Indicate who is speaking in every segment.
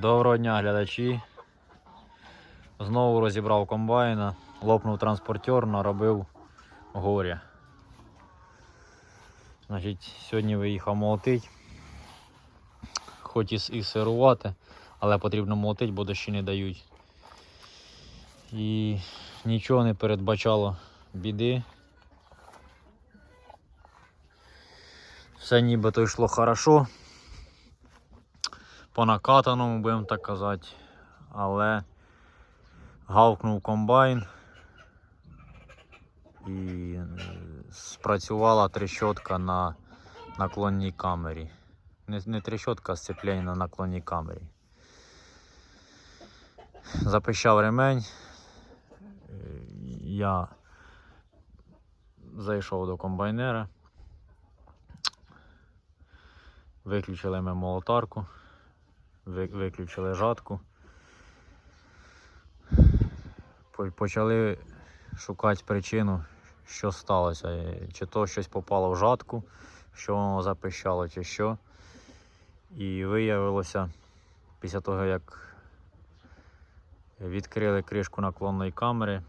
Speaker 1: Доброго дня, глядачі. Знову розібрав комбайна, лопнув транспортер, наробив горя. Значить, сьогодні виїхав молотить. Хоч і, сирувати, але потрібно молотить, бо дощі не дають. І нічого не передбачало біди. Все нібито йшло хорошо по накатаному, будемо так казати. Але гавкнув комбайн і е, спрацювала трещотка на наклонній камері. Не, не трещотка, а сцеплення на наклонній камері. Запищав ремень. Е, Я зайшов до комбайнера. Виключили ми молотарку виключили жатку. Почали шукати причину, що сталося. Е, Чи то щось попало в жатку, що воно запищало, чи що. І виявилося, після того, як відкрили кришку наклонної камери,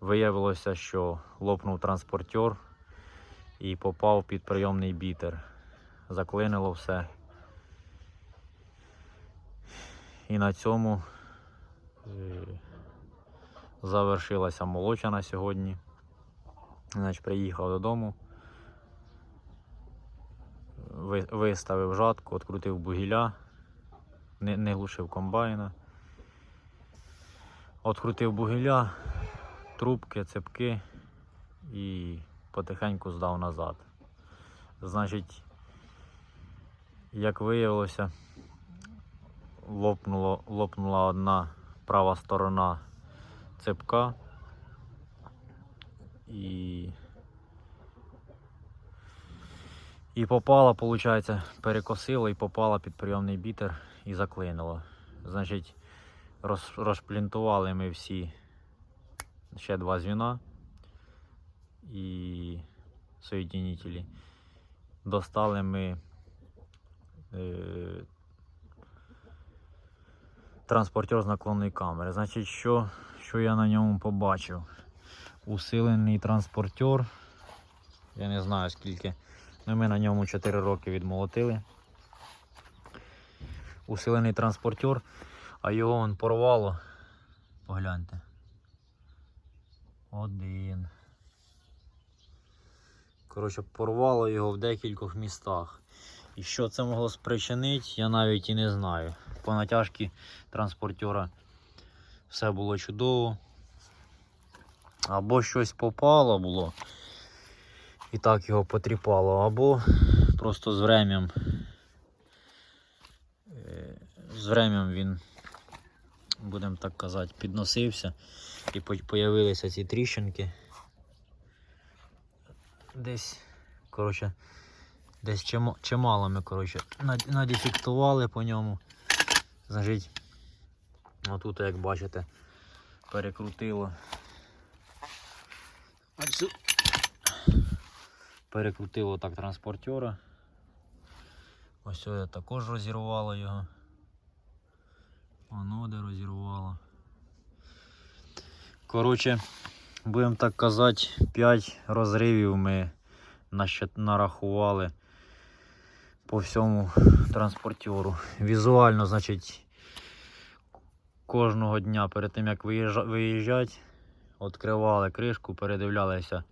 Speaker 1: виявилося, що лопнув транспортер і попав під прийомний бітер. Заклинило все. І на цьому завершилася молоча на сьогодні. Значить, приїхав додому, виставив жатку, відкрутив бугіля, не, не глушив комбайна. Открутив бугіля, трубки, цепки і потихеньку здав назад. Значить, як виявилося, лопнуло, лопнула одна права сторона цепка і, і попала, виходить, перекосило і попала під прийомний бітер і заклинило. Значить, роз, розплінтували ми всі ще два звіна і соєдинителі. Достали ми е, транспортер з наклонної камери. Значить, що, що я на ньому побачив? Усилений транспортер. Я не знаю скільки. Ну, ми на ньому 4 роки відмолотили. Усилений транспортер, а його он порвало. Погляньте. Один. Коротше, порвало його в декількох містах. І що це могло спричинити, я навіть і не знаю. По натяжці транспортера все було чудово. Або щось попало було і так його потріпало, або просто з врем'ям. е, З врем'ям він, будемо так казати, підносився і по- появилися ці тріщинки. Десь, коротше, Десь чимало ми коротше, надефектували по ньому. Значить, отут, як бачите, перекрутило. Перекрутило так транспортера. Ось це також розірвало його. Воно де розірвало. Коротше, будемо так казати, 5 розривів ми нарахували по всьому транспортеру. Візуально, значить, кожного дня перед тим як виїжджа- виїжджати, відкривали кришку, передивлялися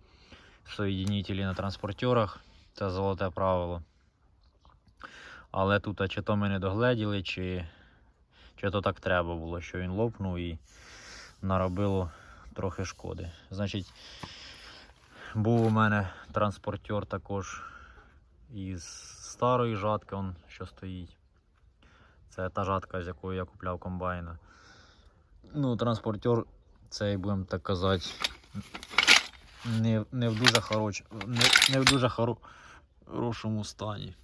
Speaker 1: соєдинителі на транспортерах. Це золоте правило. Але тут чи то ми не догледіли, чи, чи то так треба було, що він лопнув і наробило трохи шкоди. Значить, був у мене транспортер також із старої жатки, он, що стоїть. Це та жатка, з якої я купляв комбайна. Ну, транспортер цей, будемо так казати, не, не в дуже хорош, не, не в дуже хоро- хорошому стані.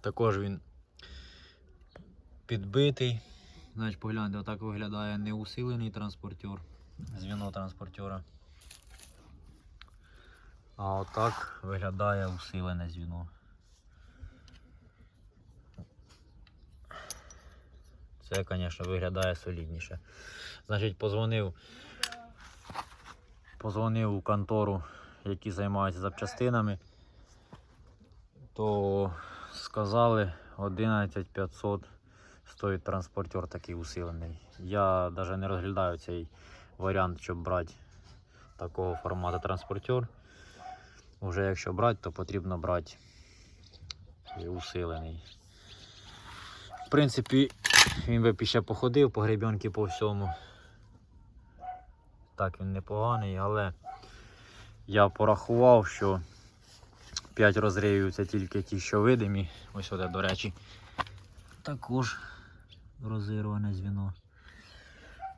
Speaker 1: Також він підбитий. Значить, погляньте, отак виглядає неусилений транспортер, звіно транспортера. А отак виглядає усилене звіно. Це, звісно, виглядає солідніше. Значить, позвонив, позвонив у контору, які займаються запчастинами, то сказали 11500 стоїть транспортер такий усилений. Я навіть не розглядаю цей варіант, щоб брати такого формату транспортер. Уже якщо брати, то потрібно брати усилений. В принципі, він би ще походив по гребінки по всьому. Так, він непоганий, але я порахував, що 5 розривів це тільки ті, що видимі. Ось сюди, до речі, також розірване звіно.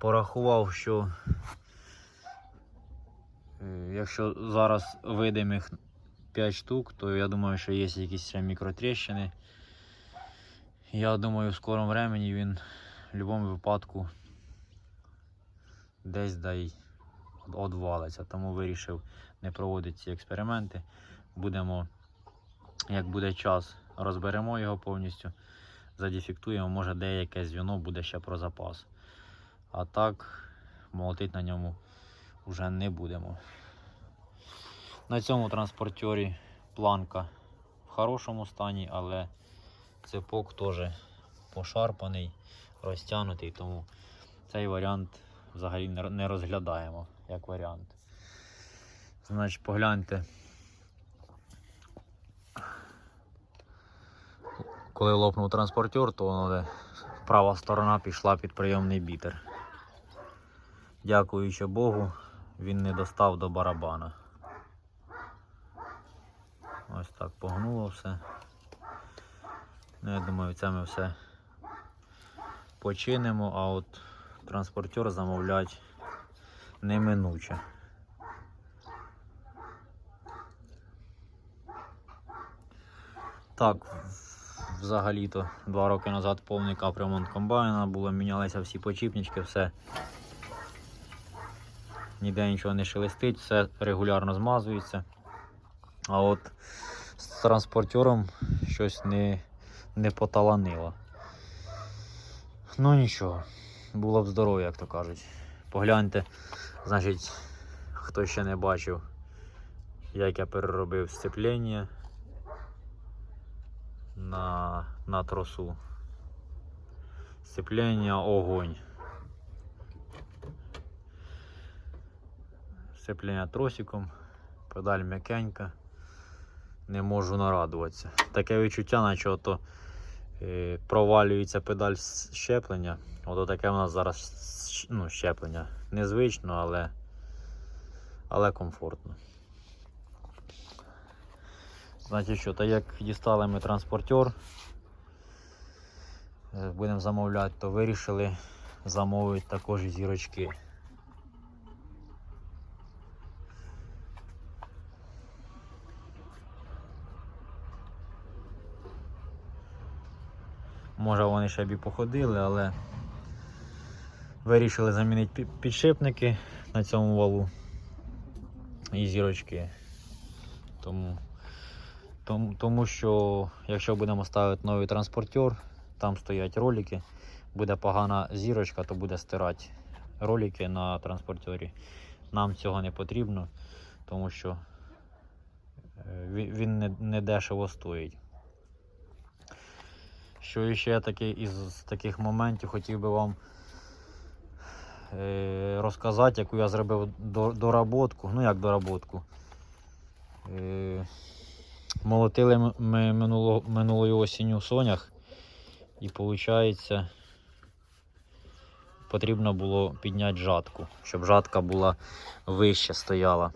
Speaker 1: Порахував, що якщо зараз видимих 5 штук, то я думаю, що є якісь мікротріщини. Я думаю, в скорому времені він в будь-якому випадку десь дай одвалиться. Тому вирішив не проводити ці експерименти. Будемо, як буде час, розберемо його повністю, задефектуємо, може деяке звіно буде ще про запас. А так, молотити на ньому вже не будемо. На цьому транспортері планка в хорошому стані, але цепок теж пошарпаний, розтягнутий, тому цей варіант взагалі не- розглядаємо як варіант. Значить, погляньте. Коли лопнув транспортер, то права сторона пішла під прийомний бітер. Дякуючи Богу, він не достав до барабана. Ось так погнуло все. Ну, я думаю, це ми все починимо, а от транспортер замовлять неминуче. Так, взагалі-то два роки назад повний капремонт комбайна було, мінялися всі почіпнички, все. Ніде нічого не шелестить, все регулярно змазується. А от з транспортером щось не, не поталанило. Ну нічого, було б здорово, як то кажуть. Погляньте, значить, хто ще не бачив, як я переробив сцеплення на, на тросу. Сцеплення огонь. Сцеплення тросиком, педаль м'якенька. Не можу нарадуватися. Таке відчуття, наче ото е, провалюється педаль щеплення. Ото таке у нас зараз ну, щеплення. Незвично, але, але комфортно. Значить що, так як дістали ми транспортер, е, будемо замовляти, то вирішили замовити також і зірочки. Може вони ще б і походили, але вирішили замінити підшипники на цьому валу і зірочки. Тому, тому, тому що якщо будемо ставити новий транспортер, там стоять ролики, буде погана зірочка, то буде стирати ролики на транспортері. Нам цього не потрібно, тому що е, він не, не дешево стоїть. Що ще таке із таких моментів хотів би вам е, розказати, яку я зробив доработку. Ну як доработку. Е, молотили ми минуло, минулої осінню в сонях. І виходить, потрібно було підняти жатку, щоб жатка була вище стояла,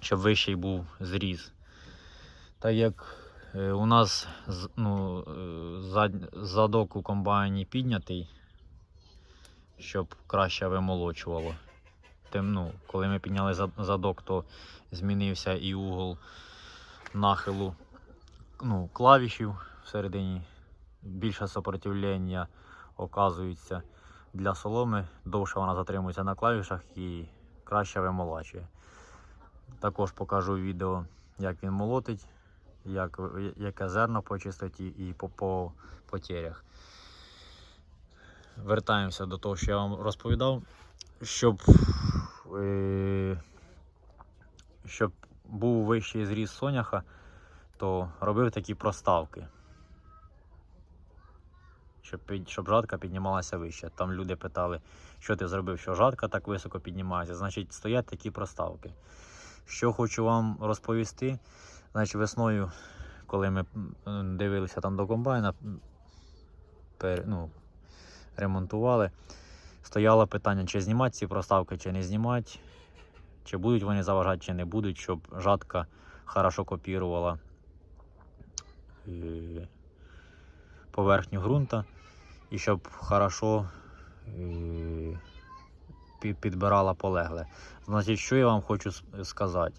Speaker 1: щоб вищий був зріз. Так як у нас ну, е, зад, задок у комбайні піднятий, щоб краще вимолочувало. Тим, ну, коли ми підняли задок, то змінився і угол нахилу ну, клавішів всередині. Більше сопротивлення оказується для соломи, довше вона затримується на клавішах і краще вимолачує. Також покажу відео, як він молотить, як, яке зерно по чистоті і по, по потерях. вертаємося до того, що я вам розповідав. Щоб, е, щоб був вищий зріст соняха, то робив такі проставки. Щоб, щоб жатка піднімалася вище. Там люди питали, що ти зробив, що жатка так високо піднімається. Значить, стоять такі проставки. Що хочу вам розповісти, значить, весною, коли ми дивилися там до комбайна, пер, ну, ремонтували, стояло питання, чи знімати ці проставки, чи не знімати, чи будуть вони заважати, чи не будуть, щоб жатка хорошо копірувала е, поверхню ґрунта і щоб хорошо е, підбирала полегле. Значить, що я вам хочу сказати?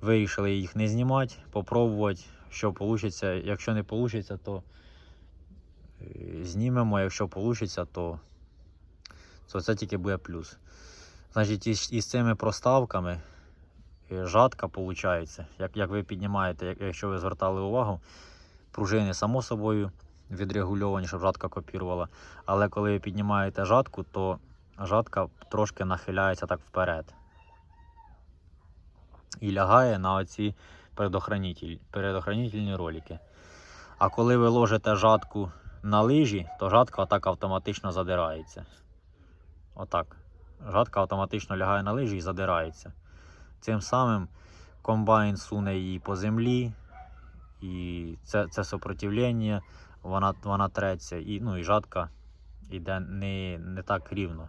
Speaker 1: Вирішили їх не знімати, попробувати, що вийде. Якщо не вийде, то е, знімемо, якщо вийде, то, то це тільки буде плюс. Значить, із, із цими проставками е, жатка виходить, як, як ви піднімаєте, як, якщо ви звертали увагу, пружини само собою відрегульовані, щоб жатка копірувала. Але коли ви піднімаєте жатку, то жатка трошки нахиляється так вперед. І лягає на оці предохранитель, предохранительні ролики. А коли ви ложите жатку на лижі, то жатка отак автоматично задирається. Отак. Жатка автоматично лягає на лижі і задирається. Цим самим комбайн суне її по землі, і це, це сопротивлення, вона, вона треться, і, ну, і жатка йде не, не так рівно.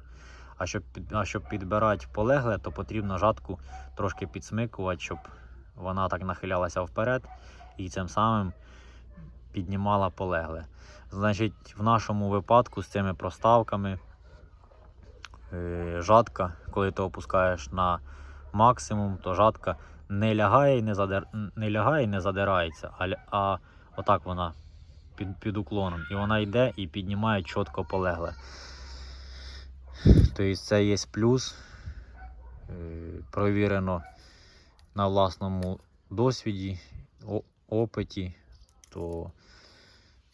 Speaker 1: А щоб, а щоб підбирати полегле, то потрібно жатку трошки підсмикувати, щоб вона так нахилялася вперед і цим самим піднімала полегле. Значить, в нашому випадку з цими проставками е, жатка, коли ти опускаєш на максимум, то жатка не лягає і не, задир... не лягає і не задирається, а, а отак вона під, під уклоном. І вона йде і піднімає чітко полегле. Тобто це є плюс. Е, Провірено на власному досвіді, опиті, то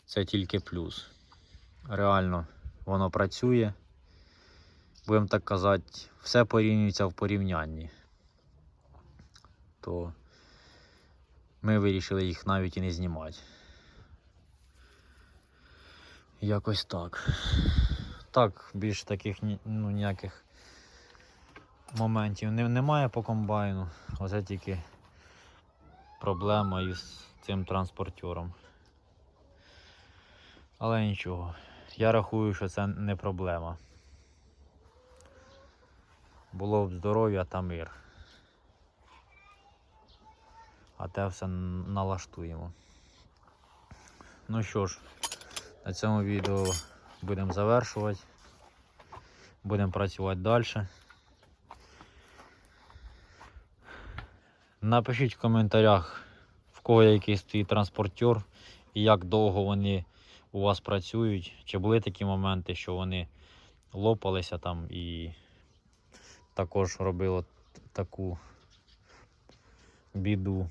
Speaker 1: це тільки плюс. Реально воно працює. Будемо так казати, все порівнюється в порівнянні. То ми вирішили їх навіть і не знімати. Якось так. Так, більш таких ну, ніяких моментів немає по комбайну. Оце тільки проблема із цим транспортером. Але нічого. Я рахую, що це не проблема. Було б здоров'я та мир. А те все налаштуємо. Ну що ж, на цьому відео будемо завершувати. Будемо працювати далі. Напишіть в коментарях, в кого який стоїть транспортер і як довго вони у вас працюють. Чи були такі моменти, що вони лопалися там і також робило таку біду.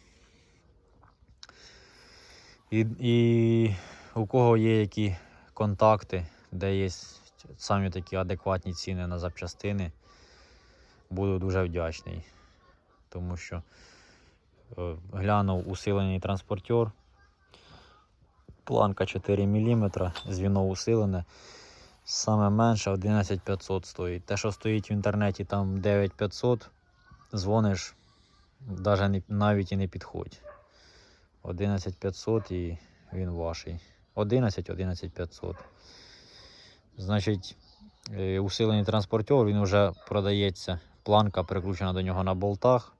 Speaker 1: І, і у кого є які контакти, де є самі такі адекватні ціни на запчастини, буду дуже вдячний. Тому що е, глянув усилений транспортер. Планка 4 мм, звіно усилене. Саме менше 11500 стоїть. Те, що стоїть в інтернеті, там 9500, дзвониш, навіть і не підходь. 11500 і він ваший. 11 11500. Значить, е, усилений транспортер, він вже продається. Планка прикручена до нього на болтах.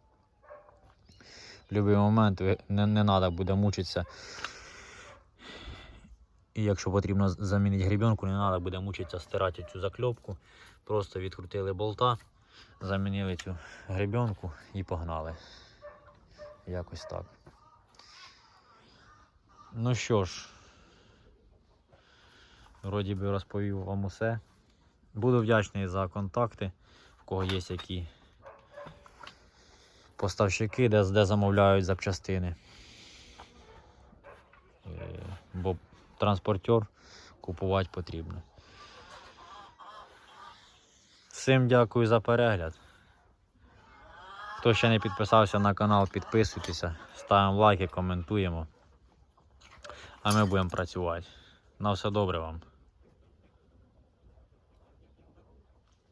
Speaker 1: В будь-який момент не, не треба буде мучитися. І якщо потрібно замінити гребенку, не треба буде мучитися стирати цю закльопку. Просто відкрутили болта, замінили цю гребенку і погнали. Якось так. Ну що ж, вроді би розповів вам усе. Буду вдячний за контакти, в кого є які поставщики, де, де замовляють запчастини. Е, Бо транспортер купувати потрібно. Всім дякую за перегляд. Хто ще не підписався на канал, підписуйтеся, ставимо лайки, коментуємо. А ми будемо працювати. На все добре вам.